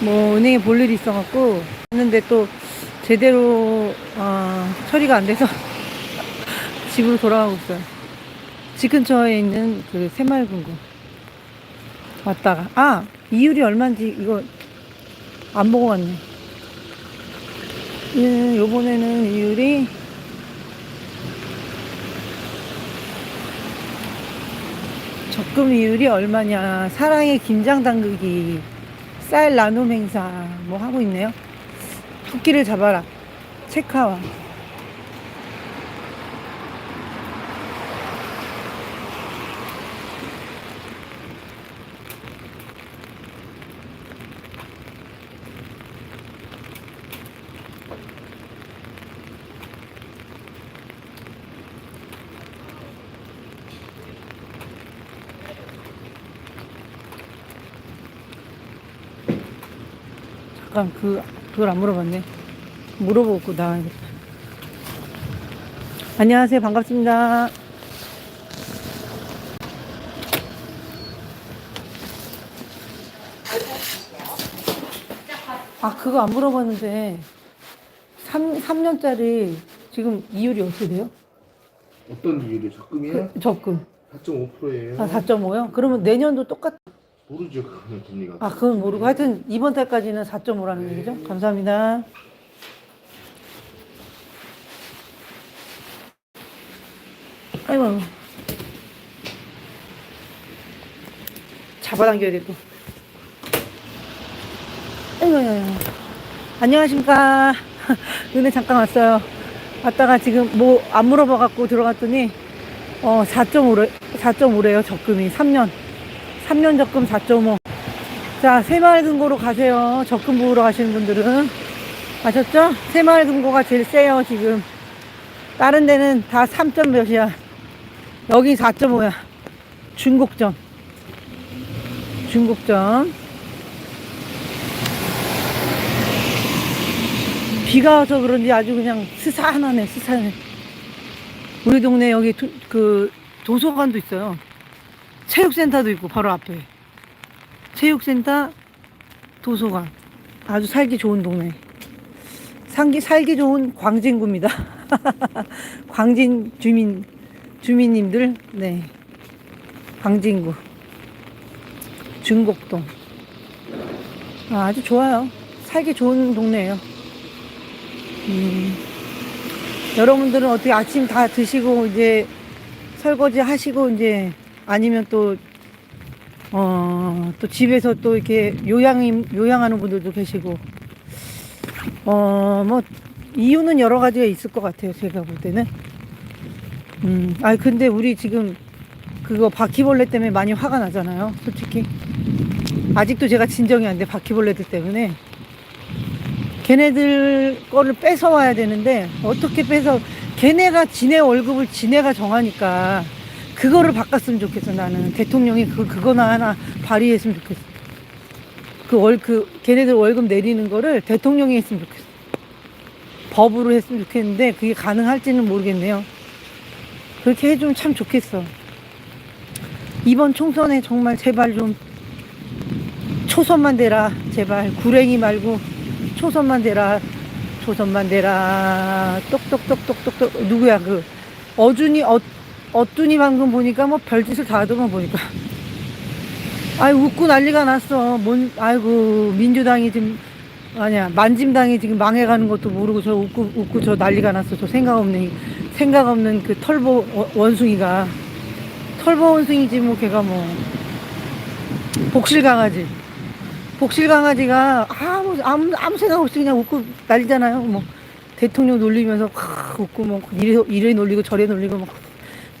뭐 은행에 볼 일이 있어갖고 했는데 또 제대로 어, 처리가 안 돼서 집으로 돌아가고 있어요. 집 근처에 있는 그 새마을금고 왔다가 아 이율이 얼마인지 이거 안 보고 왔네. 예, 요번에는 이율이 적금 이율이 얼마냐 사랑의 김장 담그기 쌀 나눔 행사 뭐 하고 있네요. 토끼를 잡아라. 체카와 잠깐 그 그걸 안 물어봤네 물어보고 나와야겠다 안녕하세요 반갑습니다 아 그거 안 물어봤는데 3, 3년짜리 지금 이율이 어떻게 돼요? 어떤 이유로 적금이에요? 그 적금 4.5%예요. 아 4.5요? 그러면 내년도 똑같 모르죠 그거는 금리가. 아 그건 모르고. 하여튼 이번 달까지는 4.5라는 얘기죠. 감사합니다. 아이고 잡아당겨야 되고 아이고 아이고, 아이고. 안녕하십니까. 은혜 잠깐 왔어요. 왔다가 지금 뭐 안 물어봐 갖고 들어갔더니 어 4.5래 4.5래요 적금이. 3년 3년 적금 4.5. 자, 새마을금고로 가세요. 적금 부으러 가시는 분들은. 아셨죠? 새마을금고가 제일 세요, 지금. 다른 데는 다 3점 몇이야. 여기 4.5야. 중국점. 중국점. 비가 와서 그런지 아주 그냥 스산하네, 스산해. 우리 동네 여기 도, 그 도서관도 있어요. 체육센터도 있고 바로 앞에. 체육센터 도서관. 아주 살기 좋은 동네. 살기 살기 좋은 광진구입니다. 광진 주민 주민님들 네. 광진구. 중곡동. 아, 아주 좋아요. 살기 좋은 동네예요. 음, 여러분들은 어떻게 아침 다 드시고 이제 설거지 하시고 이제 아니면 또, 어, 또 집에서 또 이렇게 요양, 요양하는 분들도 계시고, 어, 뭐, 이유는 여러 가지가 있을 것 같아요. 제가 볼 때는. 음, 아 근데 우리 지금 그거 바퀴벌레 때문에 많이 화가 나잖아요. 솔직히. 아직도 제가 진정이 안 돼. 바퀴벌레들 때문에. 걔네들 거를 뺏어와야 되는데, 어떻게 뺏어, 걔네가 지네 월급을 지네가 정하니까, 그거를 바꿨으면 좋겠어 나는. 대통령이 그 그거나 하나 발의했으면 좋겠어. 그 월 그 걔네들 월급 내리는 거를 대통령이 했으면 좋겠어. 법으로 했으면 좋겠는데 그게 가능할지는 모르겠네요. 그렇게 해주면 참 좋겠어. 이번 총선에 정말 제발 좀 초선만 대라. 제발 구랭이 말고 초선만 대라. 초선만 대라. 똑똑똑똑똑똑. 누구야 그? 어준이 어 어뚜니 방금 보니까 뭐 별짓을 다 하더만 보니까. 아이 웃고 난리가 났어. 뭔 아이고 민주당이 지금 아니야 만짐당이 지금 망해가는 것도 모르고 저 웃고 웃고 저 난리가 났어. 저 생각 없는 생각 없는 그 털보 원- 원숭이가 털보 원숭이지 뭐 걔가 뭐 복실 강아지. 복실 강아지가 아무 아무 아무 생각 없이 그냥 웃고 난리잖아요. 뭐 대통령 놀리면서 크 웃고 뭐 이래 이래 놀리고 저래 놀리고 막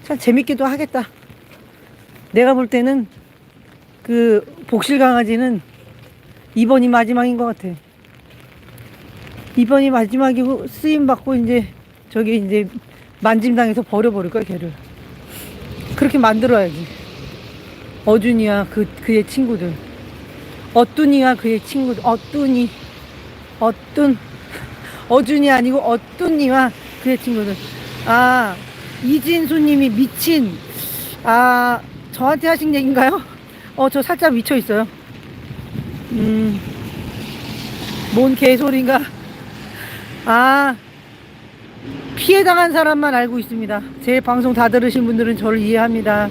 참 재밌기도 하겠다. 내가 볼 때는 그 복실 강아지는 이번이 마지막인 것 같아. 이번이 마지막이고 쓰임 받고 이제 저기 이제 만짐당해서 버려버릴 거야 걔를. 그렇게 만들어야지. 어준이와 그 그의 친구들. 어뚜니와 그의 친구들. 어뚜니. 어떤 어준이 아니고 어뚜니와 그의 친구들. 아 이진수님이 미친 아 저한테 하신 얘기인가요? 어 저 살짝 미쳐 있어요. 음뭔 개소린가? 아, 피해 당한 사람만 알고 있습니다. 제 방송 다 들으신 분들은 저를 이해합니다.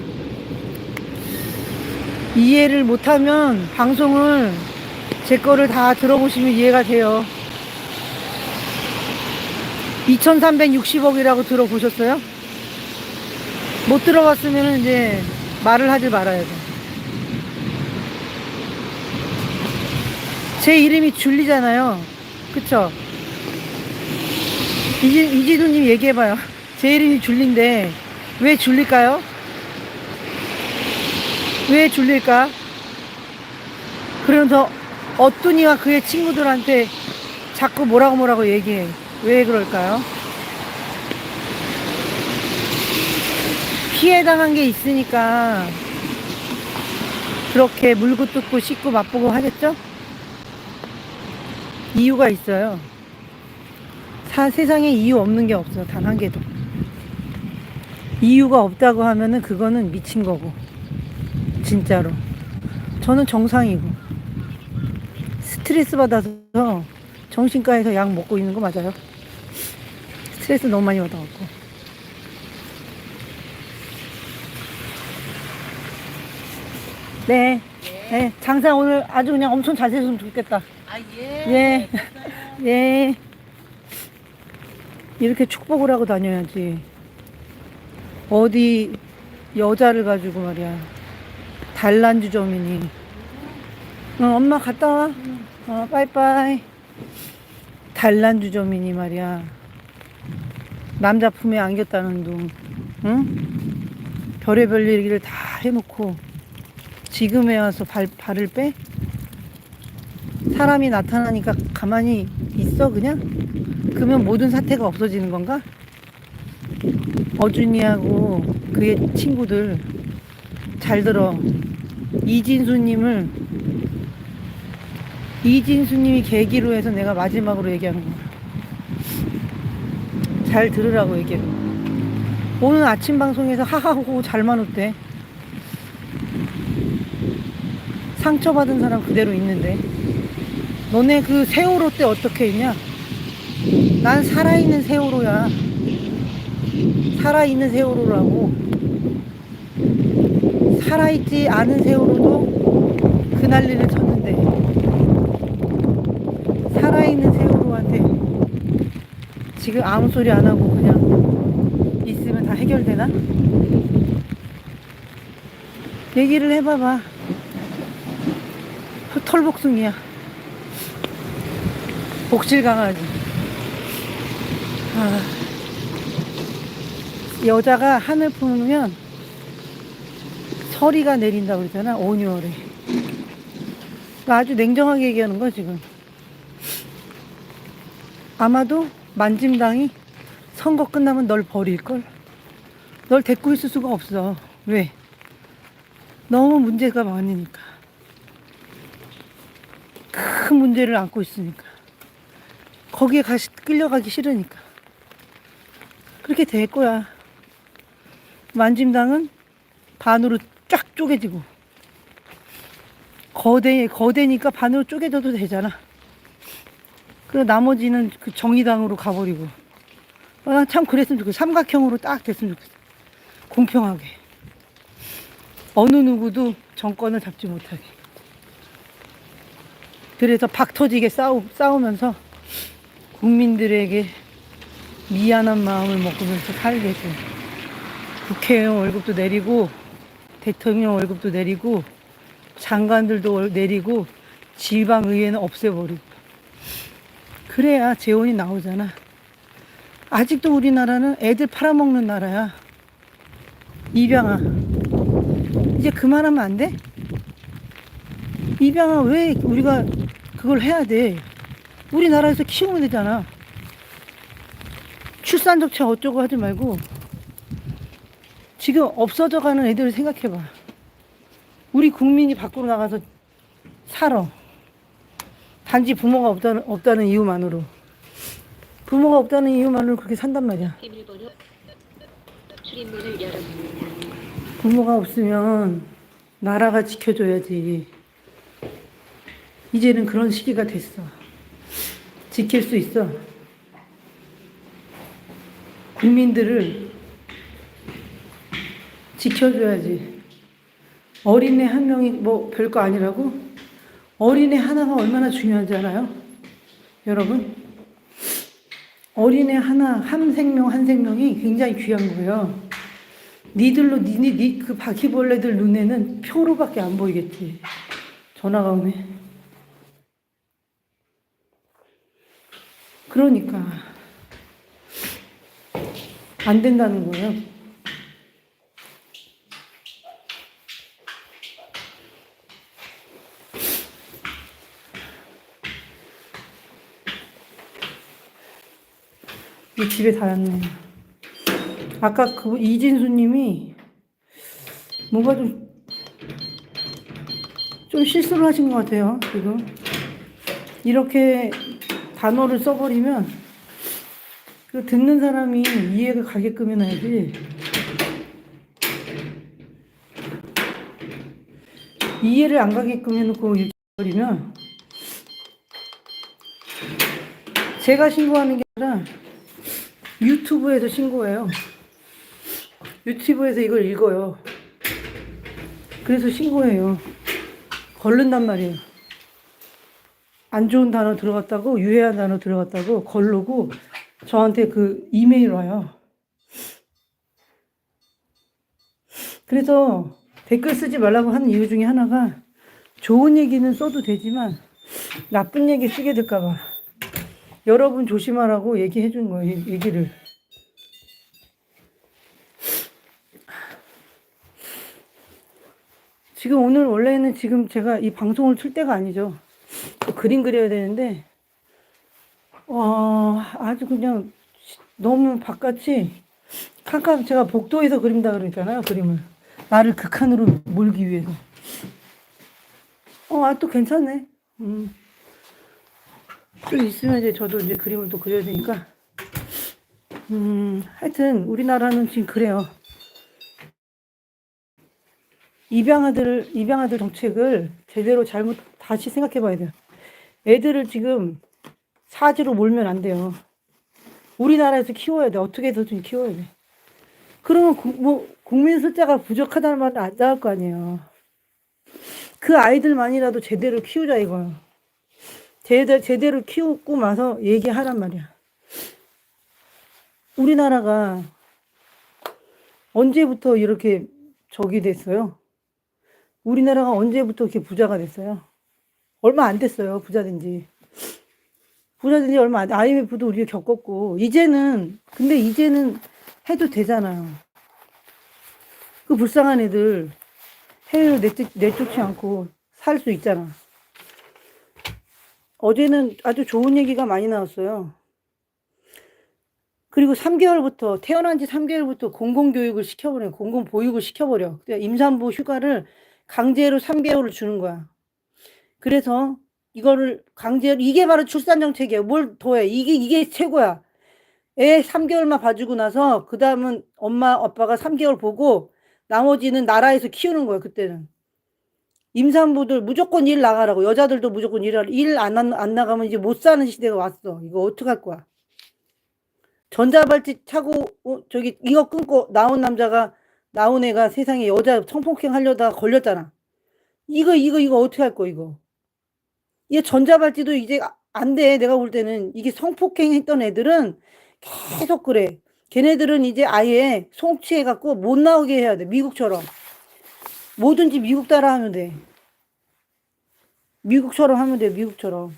이해를 못하면 방송을 제 거를 다 들어보시면 이해가 돼요. 2360억이라고 들어보셨어요? 못 들어봤으면 이제 말을 하지 말아야 돼. 제 이름이 줄리잖아요. 그쵸? 이지, 이지도님 얘기해봐요. 제 이름이 줄리인데, 왜 줄릴까요? 왜 줄릴까? 그러면서 어뚜니와 그의 친구들한테 자꾸 뭐라고 뭐라고 얘기해. 왜 그럴까요? 피해 당한 게 있으니까 그렇게 물고 뜯고 씻고 맛보고 하겠죠? 이유가 있어요. 사, 세상에 이유 없는 게 없어. 단한 개도. 이유가 없다고 하면은 그거는 미친 거고. 진짜로. 저는 정상이고. 스트레스 받아서 정신과에서 약 먹고 있는 거 맞아요? 스트레스 너무 많이 받아갖고. 네. 네. 장사 오늘 아주 그냥 엄청 잘 됐으면 좋겠다. 아, 예. 예. 예. 이렇게 축복을 하고 다녀야지. 어디 여자를 가지고 말이야. 단란주점이니. 응, 엄마 갔다 와. 어, 빠이빠이. 단란주점이니 말이야. 남자 품에 안겼다는 둥. 응? 별의별 얘기를 다 해놓고 지금에 와서 발, 발을 빼? 사람이 나타나니까 가만히 있어 그냥? 그러면 모든 사태가 없어지는 건가? 어준이하고 그의 친구들 잘 들어 이진수님을 이진수님이 계기로 해서 내가 마지막으로 얘기하는 거야 잘 들으라고 얘기해 오늘 아침 방송에서 하하호호 잘만 웃대 상처받은 사람 그대로 있는데 너네 그 세월호 때 어떻게 했냐? 난 살아있는 세월호야. 살아있는 세월호라고. 살아있지 않은 세월호도 그 난리를 쳤는데. 살아있는 세월호한테 지금 아무 소리 안 하고 그냥 있으면 다 해결되나? 얘기를 해봐봐. 털복숭이야. 복실 강아지. 아, 여자가 하늘 품으면 서리가 내린다 그러잖아, 온유월에. 아주 냉정하게 얘기하는 거야, 지금. 아마도 만짐당이 선거 끝나면 널 버릴걸? 널 데리고 있을 수가 없어. 왜? 너무 문제가 많으니까. 큰 문제를 안고 있으니까. 거기에 가시, 끌려가기 싫으니까. 그렇게 될 거야. 만짐당은 반으로 쫙 쪼개지고. 거대, 거대니까 반으로 쪼개져도 되잖아. 그리고 나머지는 그 정의당으로 가버리고. 아, 난참 그랬으면 좋겠어. 삼각형으로 딱 됐으면 좋겠어. 공평하게. 어느 누구도 정권을 잡지 못하게. 그래서 박 터지게 싸우, 싸우면서 국민들에게 미안한 마음을 먹으면서 살겠고 국회의원 월급도 내리고 대통령 월급도 내리고 장관들도 월- 내리고 지방의회는 없애버리고. 그래야 재원이 나오잖아. 아직도 우리나라는 애들 팔아먹는 나라야. 입양아. 이제 그만하면 안 돼? 입양아 왜 우리가 그걸 해야 돼? 우리나라에서 키우면 되잖아. 출산적차 어쩌고 하지 말고 지금 없어져 가는 애들을 생각해봐. 우리 국민이 밖으로 나가서 살아. 단지 부모가 없다는, 없다는 이유만으로. 부모가 없다는 이유만으로 그렇게 산단 말이야. 부모가 없으면 나라가 지켜줘야지. 이제는 그런 시기가 됐어. 지킬 수 있어. 국민들을 지켜줘야지. 어린애 한 명이 뭐 별거 아니라고? 어린애 하나가 얼마나 중요한지 알아요? 여러분? 어린애 하나, 한 생명, 한 생명이 굉장히 귀한 거예요. 니들로, 니, 니, 니, 그 바퀴벌레들 눈에는 표로밖에 안 보이겠지. 전화가 오네. 그러니까. 안 된다는 거예요. 이 집에 닿았네. 아까 그 이진수님이 뭔가 좀, 좀 실수를 하신 것 같아요, 지금. 이렇게 단어를 써버리면 그 듣는 사람이 이해가 가게끔 해놔야지. 이해를 안 가게끔 해놓고 버리면 제가 신고하는 게 아니라 유튜브에서 신고해요. 유튜브에서 이걸 읽어요. 그래서 신고해요. 걸른단 말이에요. 안 좋은 단어 들어갔다고, 유해한 단어 들어갔다고 걸르고 저한테 그 이메일 와요. 그래서 댓글 쓰지 말라고 하는 이유 중에 하나가 좋은 얘기는 써도 되지만 나쁜 얘기 쓰게 될까봐. 여러분 조심하라고 얘기해 준 거예요, 이- 얘기를. 지금 오늘 원래는 지금 제가 이 방송을 틀 때가 아니죠. 또 그림 그려야 되는데, 와, 아주 그냥 너무 바깥이 캄캄, 제가 복도에서 그린다 그랬잖아요, 그림을. 나를 극한으로 몰기 위해서. 어, 아, 또 괜찮네. 음. 좀 있으면 이제 저도 이제 그림을 또 그려야 되니까. 음, 하여튼 우리나라는 지금 그래요. 입양아들, 입양아들 정책을 제대로 잘못 다시 생각해 봐야 돼요. 애들을 지금 사지로 몰면 안 돼요. 우리나라에서 키워야 돼. 어떻게 해서든 키워야 돼. 그러면 구- 뭐 국민 숫자가 부족하다는 말은 안 나올 거 아니에요. 그 아이들만이라도 제대로 키우자 이거요. 제대로, 제대로 키우고 나서 얘기하란 말이야. 우리나라가 언제부터 이렇게 적이 됐어요? 우리나라가 언제부터 이렇게 부자가 됐어요? 얼마 안 됐어요, 부자 된 지. 부자 된지 얼마 안, IMF도 우리가 겪었고, 이제는, 근데 이제는 해도 되잖아요. 그 불쌍한 애들 해외로 내쫓, 내쫓지 않고 살 수 있잖아. 어제는 아주 좋은 얘기가 많이 나왔어요. 그리고 3개월부터, 태어난 지 3개월부터 공공교육을 시켜버려, 공공보육을 시켜버려. 그러니까 임산부 휴가를 강제로 3개월을 주는 거야. 그래서 이거를 강제로, 이게 바로 출산 정책이야. 뭘 더해. 이게, 이게 최고야. 애 3개월만 봐주고 나서, 그 다음은 엄마, 아빠가 3개월 보고, 나머지는 나라에서 키우는 거야, 그때는. 임산부들 무조건 일 나가라고. 여자들도 무조건. 일안 안 나가면 이제 못 사는 시대가 왔어. 이거 어떡할 거야. 전자발찌 차고, 어, 저기, 이거 끊고 나온 남자가, 나온 애가 세상에 여자 성폭행 하려다가 걸렸잖아. 이거, 이거, 이거 어떻게 할 거야, 이거. 이게 전자발찌도 이제 안 돼. 내가 볼 때는. 이게 성폭행 했던 애들은 계속 그래. 걔네들은 이제 아예 송치해 갖고 못 나오게 해야 돼. 미국처럼. 뭐든지 미국 따라 하면 돼. 미국처럼 하면 돼. 미국처럼.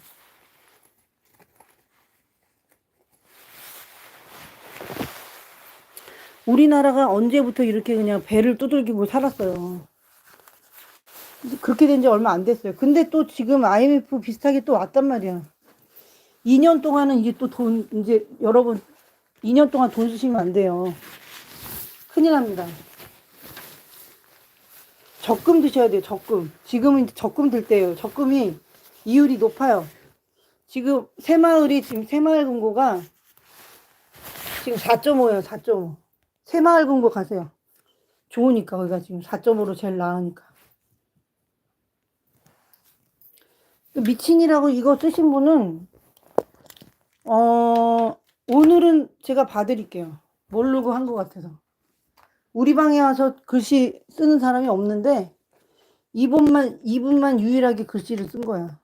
우리나라가 언제부터 이렇게 그냥 배를 두들기고 살았어요. 그렇게 된 지 얼마 안 됐어요. 근데 또 지금 IMF 비슷하게 또 왔단 말이야. 2년 동안은 이게 또 돈, 이제 여러분, 2년 동안 돈 쓰시면 안 돼요. 큰일 납니다. 적금 드셔야 돼요, 적금. 지금은 이제 적금 들 때예요. 적금이 이율이 높아요. 지금 새마을이 지금 새마을 금고가 지금 4.5예요, 4.5. 새마을 금고 가세요. 좋으니까 거기가 지금 4.5로 제일 나으니까. 그 미친이라고 이거 쓰신 분은 어, 오늘은 제가 봐드릴게요. 모르고 한 것 같아서. 우리 방에 와서 글씨 쓰는 사람이 없는데, 이분만, 이분만 유일하게 글씨를 쓴 거야.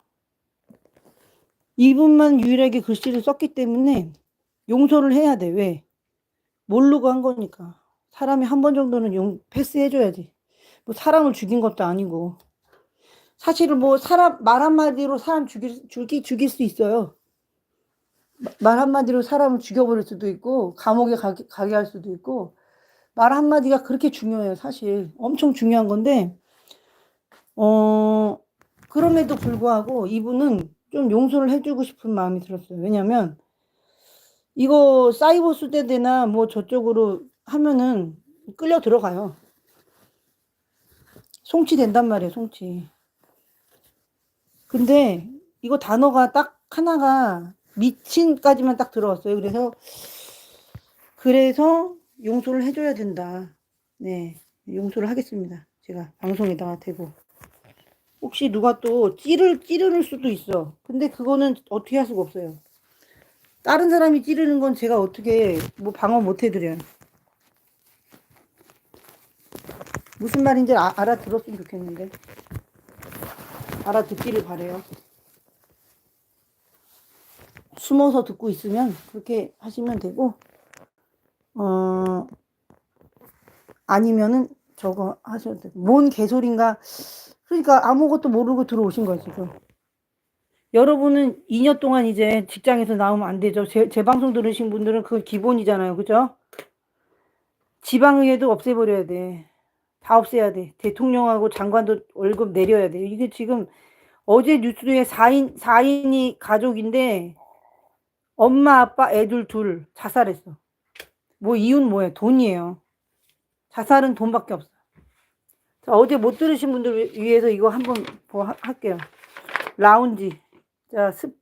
이분만 유일하게 글씨를 썼기 때문에 용서를 해야 돼. 왜? 모르고 한 거니까. 사람이 한 번 정도는 용, 패스해줘야지. 뭐 사람을 죽인 것도 아니고. 사실은 뭐 사람, 말 한마디로 사람 죽일, 죽이, 죽일 수 있어요. 마- 말 한마디로 사람을 죽여버릴 수도 있고, 감옥에 가게, 가게 할 수도 있고, 말 한마디가 그렇게 중요해요, 사실. 엄청 중요한 건데, 어, 그럼에도 불구하고 이분은 좀 용서를 해주고 싶은 마음이 들었어요. 왜냐면, 이거 사이버 수대대나 뭐 저쪽으로 하면은 끌려 들어가요. 송치 된단 말이에요, 송치. 근데 이거 단어가 딱 하나가 미친까지만 딱 들어왔어요. 그래서 그래서 용서를 해줘야 된다. 네, 용서를 하겠습니다. 제가 방송에다가 대고 혹시 누가 또 찌를 찌르는 수도 있어. 근데 그거는 어떻게 할 수가 없어요. 다른 사람이 찌르는 건 제가 어떻게 뭐 방어 못 해드려요. 무슨 말인지 아, 알아들었으면 좋겠는데. 알아듣기를 바래요. 숨어서 듣고 있으면 그렇게 하시면 되고, 어, 아니면은 저거 하셔도 되고, 뭔 개소린가. 그러니까 아무것도 모르고 들어오신 거예요. 여러분은 2년 동안 이제 직장에서 나오면 안 되죠. 제, 제 방송 들으신 분들은 그건 기본이잖아요. 그죠? 지방의회도 없애버려야 돼. 다 없애야 돼. 대통령하고 장관도 월급 내려야 돼. 이게 지금 어제 뉴스에 4인, 4인이 가족인데 엄마, 아빠, 애들 둘 자살했어. 뭐 이유는 뭐예요? 돈이에요. 자살은 돈밖에 없어. 자, 어제 못 들으신 분들 위해서 이거 한번 뭐 하- 할게요. 라운지. 자, 스,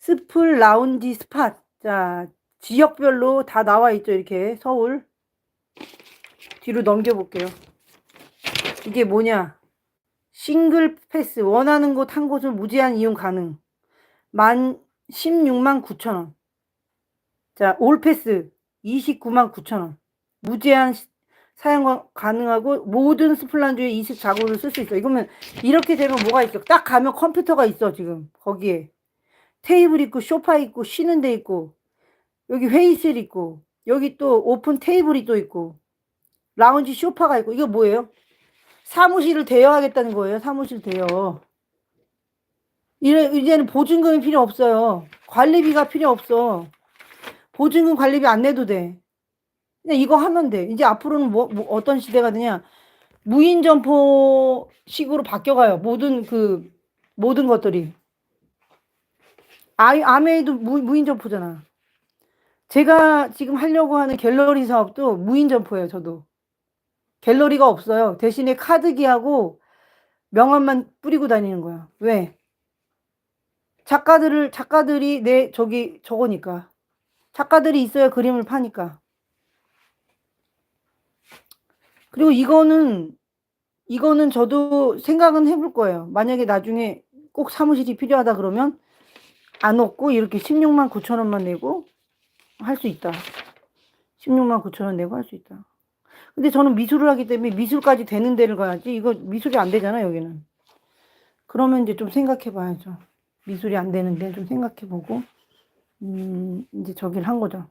스플 라운지 스팟. 자, 지역별로 다 나와 있죠. 이렇게 서울. 뒤로 넘겨볼게요. 이게 뭐냐? 싱글 패스 원하는 곳 한 곳을 무제한 이용 가능. 만 16만 9천 원. 자, 올 패스 29만 9천 원. 무제한 시- 사용 가- 가능하고 모든 스플란주의 24곳을 쓸수 있어. 이거면 이렇게 되면 뭐가 있어? 딱 가면 컴퓨터가 있어, 지금. 거기에. 테이블 있고 소파 있고 쉬는 데 있고 여기 회의실 있고 여기 또 오픈 테이블이 또 있고 라운지 소파가 있고 이거 뭐예요? 사무실을 대여하겠다는 거예요. 사무실 대여. 이래, 이제는 보증금이 필요 없어요. 관리비가 필요 없어. 보증금 관리비 안 내도 돼. 그냥 이거 하면 돼. 이제 앞으로는 뭐, 뭐 어떤 시대가 되냐? 무인 점포식으로 바뀌어가요. 모든 그 모든 것들이. 아, 아메이도 무, 무인 점포잖아. 제가 지금 하려고 하는 갤러리 사업도 무인 점포예요. 저도. 갤러리가 없어요. 대신에 카드기하고 명함만 뿌리고 다니는 거야. 왜? 작가들을 작가들이 내 저기 저거니까. 작가들이 있어야 그림을 파니까. 그리고 이거는 이거는 저도 생각은 해볼 거예요. 만약에 나중에 꼭 사무실이 필요하다 그러면 안 없고 이렇게 16만 9천 원만 내고 할 수 있다. 16만 9천 원 내고 할 수 있다. 근데 저는 미술을 하기 때문에 미술까지 되는 데를 가야지. 이거 미술이 안 되잖아, 여기는. 그러면 이제 좀 생각해 봐야죠. 미술이 안 되는데 좀 생각해 보고, 음, 이제 저기를 한 거죠.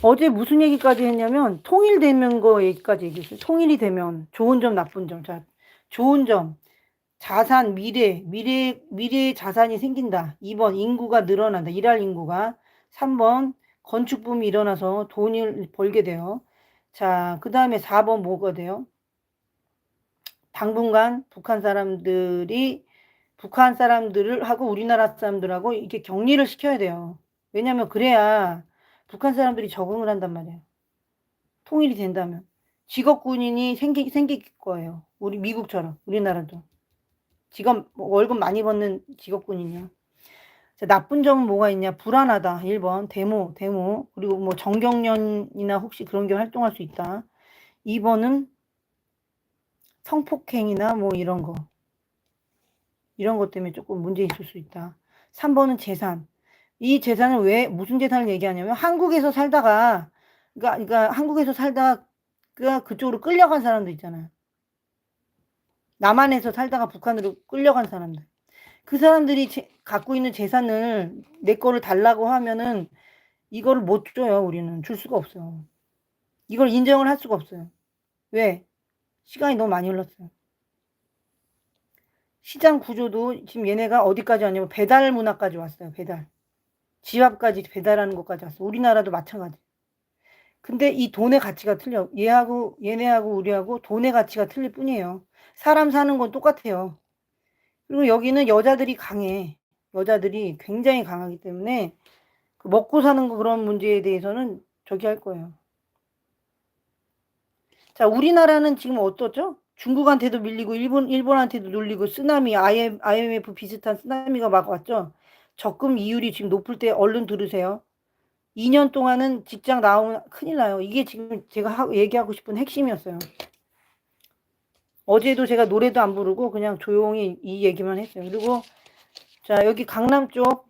어제 무슨 얘기까지 했냐면, 통일되는 거 얘기까지 얘기했어요. 통일이 되면 좋은 점, 나쁜 점. 자, 좋은 점. 자산, 미래, 미래, 미래의 자산이 생긴다. 2번, 인구가 늘어난다. 일할 인구가. 3번, 건축 붐이 일어나서 돈을 벌게 돼요. 자, 그 다음에 4번 뭐가 돼요? 당분간 북한 사람들이 북한 사람들을 하고 우리나라 사람들하고 이렇게 격리를 시켜야 돼요. 왜냐면 그래야 북한 사람들이 적응을 한단 말이에요. 통일이 된다면. 직업 군인이 생기, 생길 거예요. 우리 미국처럼, 우리나라도. 뭐 월급 많이 받는 직업 군인이요. 자, 나쁜 점은 뭐가 있냐? 불안하다. 1번, 데모, 데모. 그리고 뭐 정경련이나 혹시 그런 게 활동할 수 있다. 2번은 성폭행이나 뭐 이런 거. 이런 것 때문에 조금 문제 있을 수 있다. 3번은 재산. 이 재산을 왜 무슨 재산을 얘기하냐면 한국에서 살다가 그러니까, 그러니까 한국에서 살다가 그- 그쪽으로 끌려간 사람들 있잖아요. 남한에서 살다가 북한으로 끌려간 사람들. 그 사람들이 제- 갖고 있는 재산을 내 거를 달라고 하면은 이거를 못 줘요. 우리는 줄 수가 없어요. 이걸 인정을 할 수가 없어요. 왜? 시간이 너무 많이 흘렀어요. 시장 구조도 지금 얘네가 어디까지 왔냐면 배달 문화까지 왔어요. 배달. 집 앞까지 배달하는 것까지 왔어. 우리나라도 마찬가지. 근데 이 돈의 가치가 틀려. 얘하고 얘네하고 우리하고 돈의 가치가 틀릴 뿐이에요. 사람 사는 건 똑같아요. 그리고 여기는 여자들이 강해. 여자들이 굉장히 강하기 때문에 그 먹고 사는 거 그런 문제에 대해서는 저기 할 거예요. 자, 우리나라는 지금 어떻죠? 중국한테도 밀리고 일본 일본한테도 눌리고 쓰나미 IM, IMF 비슷한 쓰나미가 막 왔죠. 적금 이율이 지금 높을 때 얼른 들으세요. 2년 동안은 직장 나오면 큰일 나요. 이게 지금 제가 하, 얘기하고 싶은 핵심이었어요. 어제도 제가 노래도 안 부르고 그냥 조용히 이 얘기만 했어요. 그리고 자 여기 강남 쪽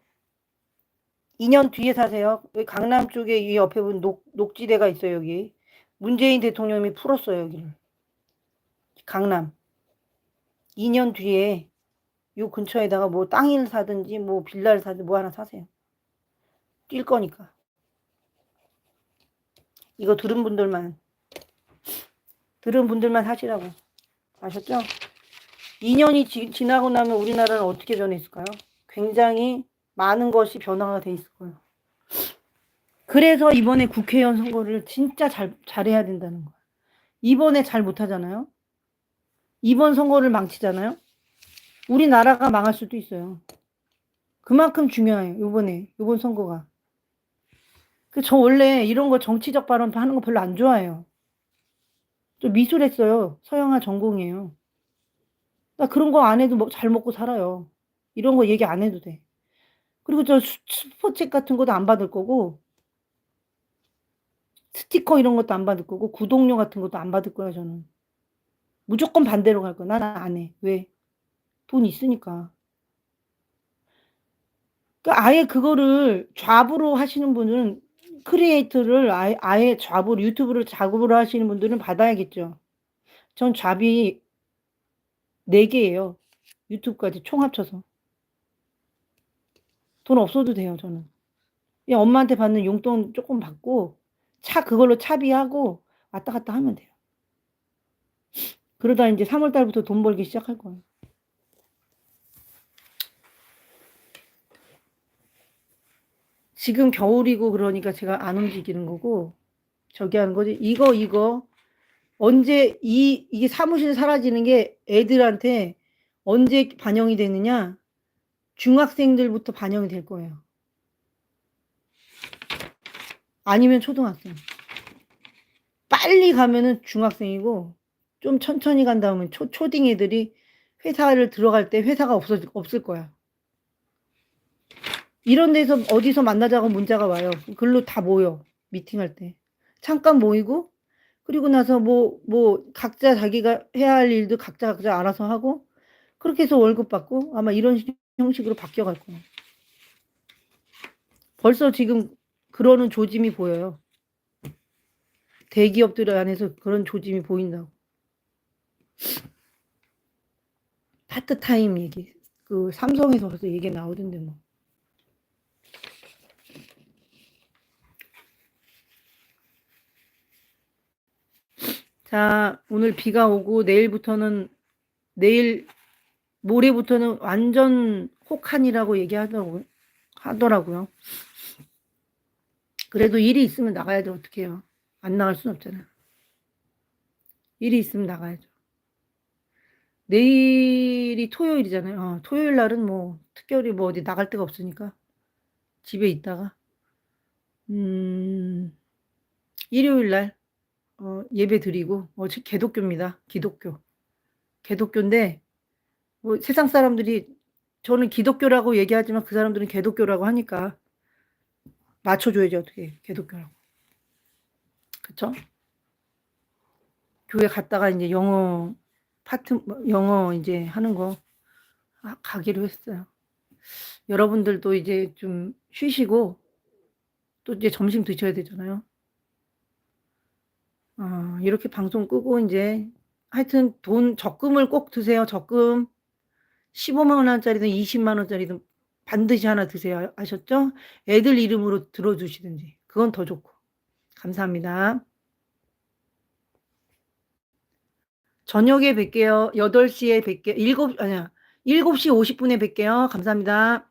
2년 뒤에 사세요. 여기 강남 쪽에 이 옆에 보면 녹, 녹지대가 있어요. 여기 문재인 대통령이 풀었어요. 여기를 강남 2년 뒤에 요 근처에다가 뭐 땅을 사든지 뭐 빌라를 사든지 뭐 하나 사세요. 뛸 거니까. 이거 들은 분들만 들은 분들만 사시라고 아셨죠? 2년이 지, 지나고 나면 우리나라는 어떻게 변했을까요? 굉장히 많은 것이 변화가 돼 있을 거예요. 그래서 이번에 국회의원 선거를 진짜 잘 잘해야 된다는 거예요. 이번에 잘 못하잖아요. 이번 선거를 망치잖아요. 우리나라가 망할 수도 있어요. 그만큼 중요해요. 요번에 요번 선거가. 그 저 원래 이런 거 정치적 발언 하는 거 별로 안 좋아해요. 저 미술 했어요. 서영아 전공이에요. 나 그런 거 안 해도 뭐잘 먹고 살아요. 이런 거 얘기 안 해도 돼. 그리고 저 수- 슈퍼챗 같은 것도 안 받을 거고 스티커 이런 것도 안 받을 거고 구독료 같은 것도 안 받을 거야 저는. 무조건 반대로 갈 거야. 나는 안 해. 왜? 돈 있으니까. 그러니까 아예 그거를 잡으로 하시는 분은 크리에이터를 아예, 아예 잡으로 유튜브를 작업으로 하시는 분들은 받아야겠죠. 전 잡이 4개예요. 유튜브까지 총 합쳐서. 돈 없어도 돼요, 저는. 엄마한테 받는 용돈 조금 받고 차 그걸로 차비하고 왔다 갔다 하면 돼요. 그러다 이제 3월 달부터 돈 벌기 시작할 거예요. 지금 겨울이고 그러니까 제가 안 움직이는 거고 저기 하는 거지. 이거 이거 언제 이 이게 사무실 사라지는 게 애들한테 언제 반영이 되느냐? 중학생들부터 반영이 될 거예요. 아니면 초등학생. 빨리 가면은 중학생이고 좀 천천히 간 다음에 초, 초딩 애들이 회사를 들어갈 때 회사가 없어, 없을 거야. 이런 데서 어디서 만나자고 문자가 와요. 글로 다 모여. 미팅할 때. 잠깐 모이고, 그리고 나서 뭐, 뭐, 각자 자기가 해야 할 일도 각자 각자 알아서 하고, 그렇게 해서 월급 받고, 아마 이런 식- 형식으로 바뀌어 갈 거예요. 벌써 지금 그러는 조짐이 보여요. 대기업들 안에서 그런 조짐이 보인다고. 파트타임 얘기. 그 삼성에서 벌써 얘기 나오던데 뭐. 자, 오늘 비가 오고 내일부터는 내일 모레부터는 완전 혹한이라고 얘기하더라고요. 하더라고요. 그래도 일이 있으면 나가야죠. 어떻게 해요? 안 나갈 순 없잖아요. 일이 있으면 나가야죠. 내일이 토요일이잖아요. 어, 토요일 날은 뭐 특별히 뭐 어디 나갈 데가 없으니까 집에 있다가 음, 일요일 날 어, 예배 드리고 어, 저 개독교입니다. 기독교. 개독교인데 뭐 세상 사람들이 저는 기독교라고 얘기하지만 그 사람들은 개독교라고 하니까 맞춰줘야죠 어떻게 개독교라고. 그쵸? 교회 갔다가 이제 영어 파트 뭐 영어 이제 하는 거 아, 가기로 했어요. 여러분들도 이제 좀 쉬시고 또 이제 점심 드셔야 되잖아요. 아, 이렇게 방송 끄고 이제 하여튼 돈 적금을 꼭 드세요. 적금 15만 원짜리든 20만 원짜리든 반드시 하나 드세요. 아셨죠? 애들 이름으로 들어 주시든지 그건 더 좋고 감사합니다. 저녁에 뵐게요. 8시에 뵐게요. 7 아니야. 7시 50분에 뵐게요. 감사합니다.